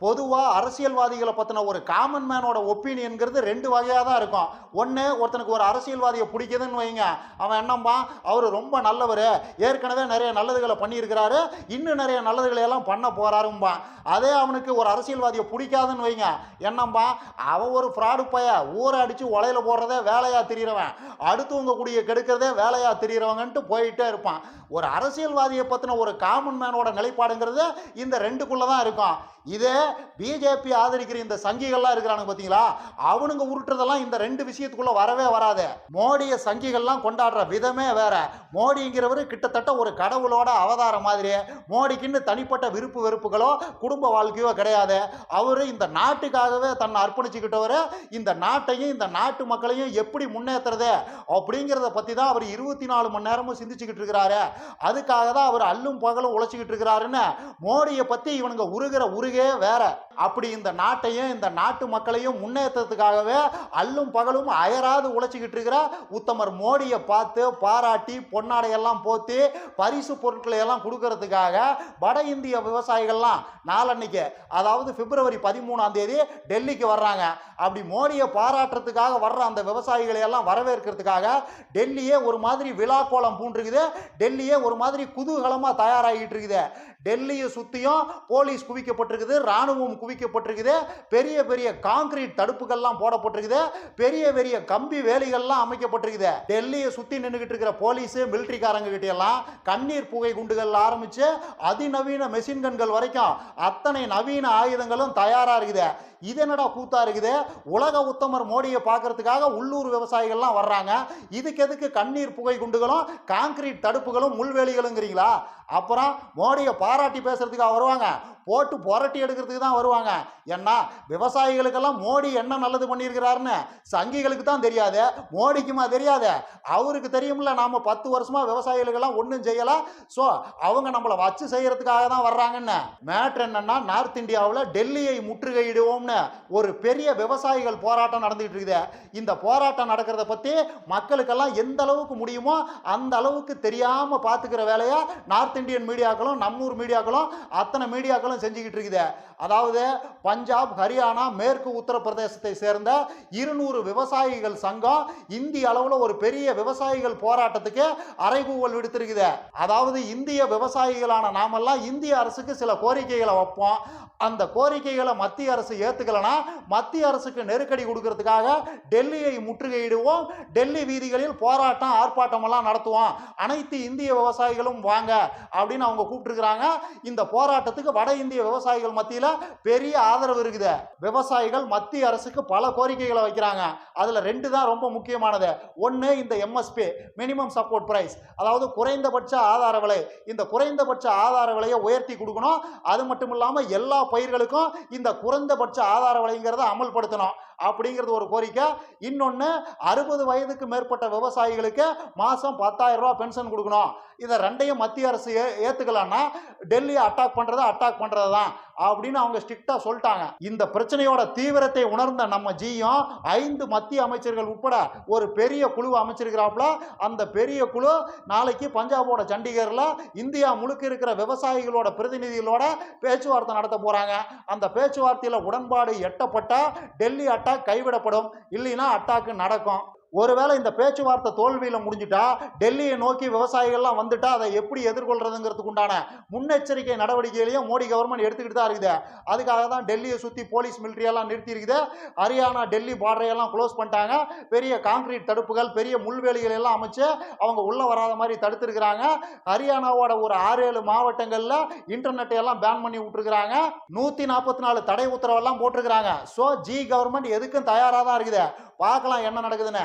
பொதுவாக அரசியல்வாதிகளை பற்றின ஒரு காமன் மேனோட ஒப்பீனியன்கிறது ரெண்டு வகையாக தான் இருக்கும். ஒன்று ஒருத்தனுக்கு ஒரு அரசியல்வாதியை பிடிக்குதுன்னு வைங்க. அவன் என்னம்பா? அவர் ரொம்ப நல்லவர். ஏற்கனவே நிறைய நல்லதுகளை பண்ணியிருக்கிறாரு. இன்னும் நிறைய நல்லதுகளை எல்லாம் பண்ண போகிறாரும்பா அதே அவனுக்கு ஒரு அரசியல்வாதியை பிடிக்காதுன்னு வைங்க. என்னம்பா? அவன் ஒரு ஃப்ராடு பைய. ஊரை அடித்து உலையில் போடுறதே வேலையாக திரியிறவன். அடுத்தவங்க கூடிய கெடுக்கிறதே வேலையாக திரியிறவங்கன்ட்டு போயிட்டே இருப்பான். ஒரு அரசியல்வாதியை பற்றின ஒரு காமன் மேனோட நிலைப்பாடுங்கிறது இந்த ரெண்டுக்குள்ளே தான் இருக்கும். இதே பிஜேபி ஆதரிக்கிற இந்த சங்கிகள்லாம் இருக்கிறானுங்க பார்த்தீங்களா அவனுங்க உருட்டுறதெல்லாம் இந்த ரெண்டு விஷயத்துக்குள்ள வரவே வராது. மோடியை சங்கிகள்லாம் கொண்டாடுற விதமே வேற. மோடிங்கிறவர் கிட்டத்தட்ட ஒரு கடவுளோட அவதாரம் மாதிரி மோடிக்குன்னு தனிப்பட்ட விருப்பு வெறுப்புகளோ குடும்ப வாழ்க்கையோ கிடையாது. அவர் இந்த நாட்டுக்காகவே தன்னை அர்ப்பணிச்சுக்கிட்டவர் இந்த நாட்டையும் இந்த நாட்டு மக்களையும் எப்படி முன்னேற்றுறது அப்படிங்கிறத பற்றி தான் அவர் இருபத்தி நாலு மணி நேரமும் சிந்திச்சுக்கிட்டு இருக்கிறாரு. அதுக்காக தான் அவர் அல்லும் பகலும் உழைச்சிக்கிட்டு இருக்கிறாருன்னு மோடியை பற்றி இவனுங்க உருகிற உருகே வேற அப்படி இந்த நாட்டையும் இந்த நாட்டு மக்களையும் முன்னேற்றத்துக்காகவே அல்லும் பகலும் அயராது உழைச்சிக்கிட்டு இருக்கிற உத்தமர் மோடியை பார்த்து பாராட்டி பொன்னாடையெல்லாம் போத்தி பரிசு பொருட்களை எல்லாம் கொடுக்கறதுக்காக வட இந்திய விவசாயிகள்லாம் நாளன்னைக்கு அதாவது பிப்ரவரி பதிமூணாம் தேதி டெல்லிக்கு வர்றாங்க. அப்படி மோடியை பாராட்டுறதுக்காக வர்ற அந்த விவசாயிகளை எல்லாம் வரவேற்கிறதுக்காக டெல்லியே ஒரு மாதிரி விழா கோலம் பூண்டுருக்குது. டெல்லியே ஒரு மாதிரி குதூகலமாக தயாராகிட்டு இருக்குது. டெல்லியை சுற்றியும் போலீஸ் குவிக்கப்பட்டிருக்குது. ராணுவம் குவிக்கப்பட்டிருக்குது பெரிய பெரிய காங்கிரீட் தடுப்புகள்லாம் போடப்பட்டிருக்குது பெரிய பெரிய கம்பி வேலிகள்லாம் அமைக்கப்பட்டிருக்குது. டெல்லியை சுற்றி நின்றுக்கிட்டு இருக்கிற போலீஸு மிலிட்ரிக்காரங்க கிட்ட எல்லாம் கண்ணீர் புகை குண்டுகள் ஆரம்பித்து அதிநவீன மெஷின் கன்கள் வரைக்கும் அத்தனை நவீன ஆயுதங்களும் தயாராக இருக்குது. இது என்னடா கூத்தா இருக்குது? உலக உத்தமர் மோடியை பார்க்கறதுக்காக உள்ளூர் விவசாயிகள்லாம் வர்றாங்க. இதுக்கு எதுக்கு கண்ணீர் புகை குண்டுகளும் காங்கிரீட் தடுப்புகளும் முள்வேலிகளுங்கிறீங்களா? அப்புறம் மோடியை பாராட்டி பேசுறதுக்காக வருவாங்க. போட்டு புரட்டி எடுக்கிறதுக்கு தான் வருவாங்க. ஏன்னா விவசாயிகளுக்கெல்லாம் மோடி என்ன நல்லது பண்ணியிருக்கிறாருன்னு சங்கிகளுக்கு தான் தெரியாது மோடிக்குமா தெரியாது. அவருக்கு தெரியும்ல நாம் பத்து வருஷமா விவசாயிகளுக்கெல்லாம் ஒன்றும் செய்யலை. ஸோ அவங்க நம்மளை வச்சு செய்யறதுக்காக தான் வர்றாங்கன்னு. மேட்ரு என்னன்னா நார்த் இந்தியாவில் டெல்லியை முற்றுகையிடுவோம் வேணும்னு ஒரு பெரிய விவசாயிகள் போராட்டம் நடந்துகிட்டு இருக்குது இந்த போராட்டம் நடக்கிறத பற்றி மக்களுக்கெல்லாம் எந்த அளவுக்கு முடியுமோ அந்த அளவுக்கு தெரியாமல் பார்த்துக்கிற வேலையை நார்த் இந்தியன் மீடியாக்களும் நம்மூர் மீடியாக்களும் அத்தனை மீடியாக்களும் செஞ்சுக்கிட்டு இருக்குது அதாவது பஞ்சாப் ஹரியானா மேற்கு உத்தரப்பிரதேசத்தை சேர்ந்த இருநூறு விவசாயிகள் சங்கம் இந்திய அளவில் ஒரு பெரிய விவசாயிகள் போராட்டத்துக்கு அறைகூவல் விடுத்திருக்குது. அதாவது இந்திய விவசாயிகளான நாமெல்லாம் இந்திய அரசுக்கு சில கோரிக்கைகளை வைப்போம். அந்த கோரிக்கைகளை மத்திய அரசு ஏற்றுக்கலைன்னா மத்திய அரசுக்கு நெருக்கடி கொடுக்கறதுக்காக டெல்லியை முற்றுகையிடுவோம். டெல்லி வீதிகளில் போராட்டம் ஆர்ப்பாட்டம் எல்லாம் நடத்துவோம். அனைத்து இந்திய விவசாயிகளும் வாங்க அப்படின்னு அவங்க கூப்பிட்டுருக்கிறாங்க. இந்த போராட்டத்துக்கு வட இந்திய விவசாயிகள் மத்தியில் பெரிய ஆதரவு இருக்குது. விவசாயிகள் மத்திய அரசுக்கு பல கோரிக்கைகளை வைக்கிறாங்க. அதில் ரெண்டு தான் ரொம்ப முக்கியமானது. ஒன்று இந்த எம்எஸ்பி மினிமம் சப்போர்ட் பிரைஸ் அதாவது குறைந்தபட்ச ஆதார விலை. இந்த குறைந்தபட்ச ஆதார விலையை உயர்த்தி கொடுக்கணும். அது மட்டும் இல்லாமல் எல்லா பயிர்களுக்கும் இந்த குறைந்தபட்ச ஆதார வலைங்கிறத அமல்படுத்தணும் அப்படிங்கிறது ஒரு கோரிக்கை. இன்னொன்று அறுபது வயதுக்கு மேற்பட்ட விவசாயிகளுக்கு மாதம் பத்தாயிரம் ரூபா பென்ஷன் கொடுக்கணும். இதை ரெண்டையும் மத்திய அரசு ஏ ஏற்றுக்கலான்னா டெல்லியை அட்டாக் பண்ணுறது அட்டாக் பண்ணுறது தான் அப்படின்னு அவங்க ஸ்ட்ரிக்டா சொல்லிட்டாங்க. இந்த பிரச்சனையோட தீவிரத்தை உணர்ந்த நம்ம ஜியும் ஐந்து மத்திய அமைச்சர்கள் உட்பட ஒரு பெரிய குழுவை அமைச்சிருக்கிறாப்புல. அந்த பெரிய குழு நாளைக்கு பஞ்சாபோட சண்டிகரில் இந்தியா முழுக்க இருக்கிற விவசாயிகளோட பிரதிநிதிகளோட பேச்சுவார்த்தை நடத்த போகிறாங்க அந்த பேச்சுவார்த்தையில் உடன்பாடு எட்டப்பட்டா டெல்லி அட்டாக் கைவிடப்படும். இல்லைன்னா அட்டாக்கு நடக்கும். ஒருவேளை இந்த பேச்சுவார்த்தை தோல்வியில் முடிஞ்சிட்டா டெல்லியை நோக்கி விவசாயிகள்லாம் வந்துட்டா அதை எப்படி எதிர்கொள்றதுங்கிறதுக்கு உண்டான முன்னெச்சரிக்கை நடவடிக்கைகளையும் மோடி கவர்மெண்ட் எடுத்துக்கிட்டு தான் இருக்குது. அதுக்காக தான் டெல்லியை சுற்றி போலீஸ் மிலிட்ரியெல்லாம் நிறுத்தி இருக்குது ஹரியானா டெல்லி பார்டரையெல்லாம் க்ளோஸ் பண்ணிட்டாங்க. பெரிய காங்கிரீட் தடுப்புகள் பெரிய முள்வேலிகள் எல்லாம் அமைச்சு அவங்க உள்ளே வராத மாதிரி தடுத்துருக்குறாங்க. ஹரியானாவோட ஒரு ஆறு ஏழு மாவட்டங்களில் இன்டர்நெட்டை எல்லாம் பேன் பண்ணி விட்டுருக்குறாங்க. நூற்றி நாற்பத்தி நாலு தடை உத்தரவெல்லாம் போட்டிருக்கிறாங்க. ஸோ ஜி கவர்மெண்ட் எதுக்கும் தயாராக தான் இருக்குது. பார்க்கலாம் என்ன நடக்குதுன்னு.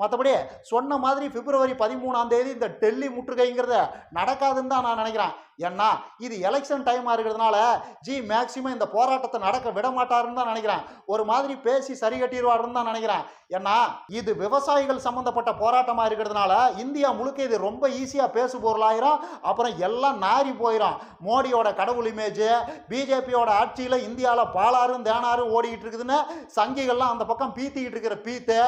மற்றபடி சொன்ன மாதிரி பிப்ரவரி பதிமூணாம் தேதி இந்த டெல்லி முற்றுகைங்கிறத நடக்காதுன்னு தான் நான் நினைக்கிறேன். ஏன்னா இது எலெக்ஷன் டைமாக இருக்கிறதுனால ஜி மேக்சிமம் இந்த போராட்டத்தை நடக்க விட மாட்டாருன்னு தான் நினைக்கிறேன். ஒரு மாதிரி பேசி சரி கட்டிடுவாருன்னு தான் நினைக்கிறேன். ஏன்னா இது விவசாயிகள் சம்மந்தப்பட்ட போராட்டமாக இருக்கிறதுனால இந்தியா முழுக்க இது ரொம்ப ஈஸியாக பேசு பொருளாயிரும். அப்புறம் எல்லாம் நாரி போயிடும் மோடியோட கடவுள் இமேஜ் பிஜேபியோட ஆட்சியில் இந்தியாவில் பாலாறும் தேனாரும் ஓடிக்கிட்டு இருக்குதுன்னு சங்கிகள்லாம் அந்த பக்கம் பீத்திக்கிட்டு இருக்கிற பீத்து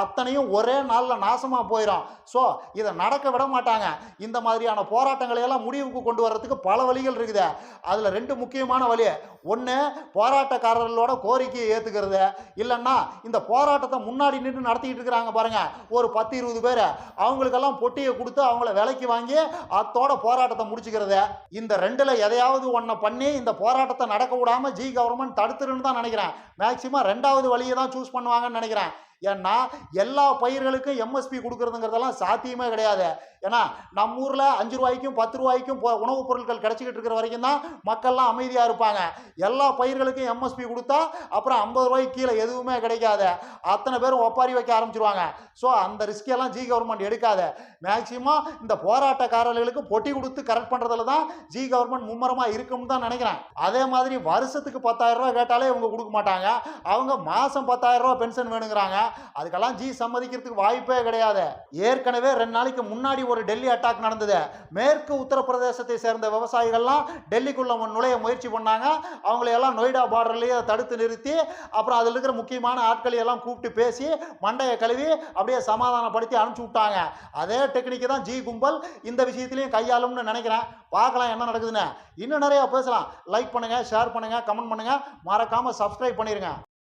அத்தனையும் ஒரே நாளில் நாசமாக போயிடும் ஸோ இதை நடக்க விட மாட்டாங்க. இந்த மாதிரியான போராட்டங்களை எல்லாம் முடிவுக்கு கொண்டு வர்றதுக்கு பல வழிகள் இருக்குது. அதில் ரெண்டு முக்கியமான வழி. ஒன்று போராட்டக்காரர்களோட கோரிக்கையை ஏற்றுக்கிறது இல்லைன்னா இந்த போராட்டத்தை முன்னாடி நின்று நடத்திக்கிட்டு இருக்கிறாங்க பாருங்கள் ஒரு பத்து இருபது பேர். அவங்களுக்கெல்லாம் பொட்டியை கொடுத்து அவங்கள விலைக்கு வாங்கி அத்தோட போராட்டத்தை முடிச்சுக்கிறது. இந்த ரெண்டில் எதையாவது ஒன்றை பண்ணி இந்த போராட்டத்தை நடக்க விடாமல் ஜி கவர்மெண்ட் தடுத்துருன்னு தான் நினைக்கிறேன். மேக்சிமம் ரெண்டாவது வழியை தான் சூஸ் பண்ணுவாங்கன்னு நினைக்கிறேன். ஏன்னா எல்லா பயிர்களுக்கும் எம்எஸ்பி கொடுக்குறதுங்கிறதெல்லாம் சாத்தியமே கிடையாது. ஏன்னா நம்ம ஊரில் அஞ்சு ரூபாய்க்கும் பத்து ரூபாய்க்கும் உணவுப் பொருட்கள் கிடச்சிக்கிட்டு இருக்கிற வரைக்கும் தான் மக்கள்லாம் அமைதியாக இருப்பாங்க. எல்லா பயிர்களுக்கும் எம்எஸ்பி கொடுத்தா அப்புறம் ஐம்பது ரூபாய்க்கு கீழே எதுவுமே கிடைக்காது. அத்தனை பேரும் ஒப்பாரி வைக்க ஆரம்பிச்சிருவாங்க. ஸோ அந்த ரிஸ்கெல்லாம் ஜி கவர்மெண்ட் எடுக்காது. மேக்சிமம் இந்த போராட்டக்காரர்களுக்கு பொட்டி கொடுத்து கரெக்ட் பண்ணுறதுல தான் ஜி கவர்மெண்ட் மும்மரமாக இருக்கும்னு தான் நினைக்கிறேன். அதே மாதிரி வருஷத்துக்கு பத்தாயிரம் ரூபா கேட்டாலே இவங்க கொடுக்க மாட்டாங்க. அவங்க மாதம் பத்தாயிரம் ரூபா பென்ஷன் வேணுங்கிறாங்க. அதுக்கெல்லாம் ஜி சம்மதிக்கிறதுக்கு வாய்ப்பே கிடையாது. ஏற்கனவே ரெண்டு நாளைக்கு முன்னாடி ஒரு டெல்லி அட்டாக் நடந்தது. மேற்கு உத்தரப்பிரதேசத்தை சேர்ந்த விவசாயிகள்லாம் டெல்லிக்குள்ள நுழைய முயற்சி பண்ணாங்க. அவங்களை எல்லாம் நொய்டா பார்டர்லேயே தடுத்து நிறுத்தி அப்புறம் அதில் இருக்கிற முக்கியமான ஆட்களை எல்லாம் கூப்பிட்டு பேசி மண்டையை கழுவி அப்படியே சமாதானப்படுத்தி அனுப்பிச்சு விட்டாங்க. அதே டெக்னிக்கு தான் ஜி கும்பல் இந்த விஷயத்திலையும் கையாளும்னு நினைக்கிறேன். பார்க்கலாம் என்ன நடக்குதுன்னு. இன்னும் நிறையா பேசலாம். லைக் பண்ணுங்கள் ஷேர் பண்ணுங்கள் கமெண்ட் பண்ணுங்கள் மறக்காமல் சப்ஸ்கிரைப் பண்ணிடுங்க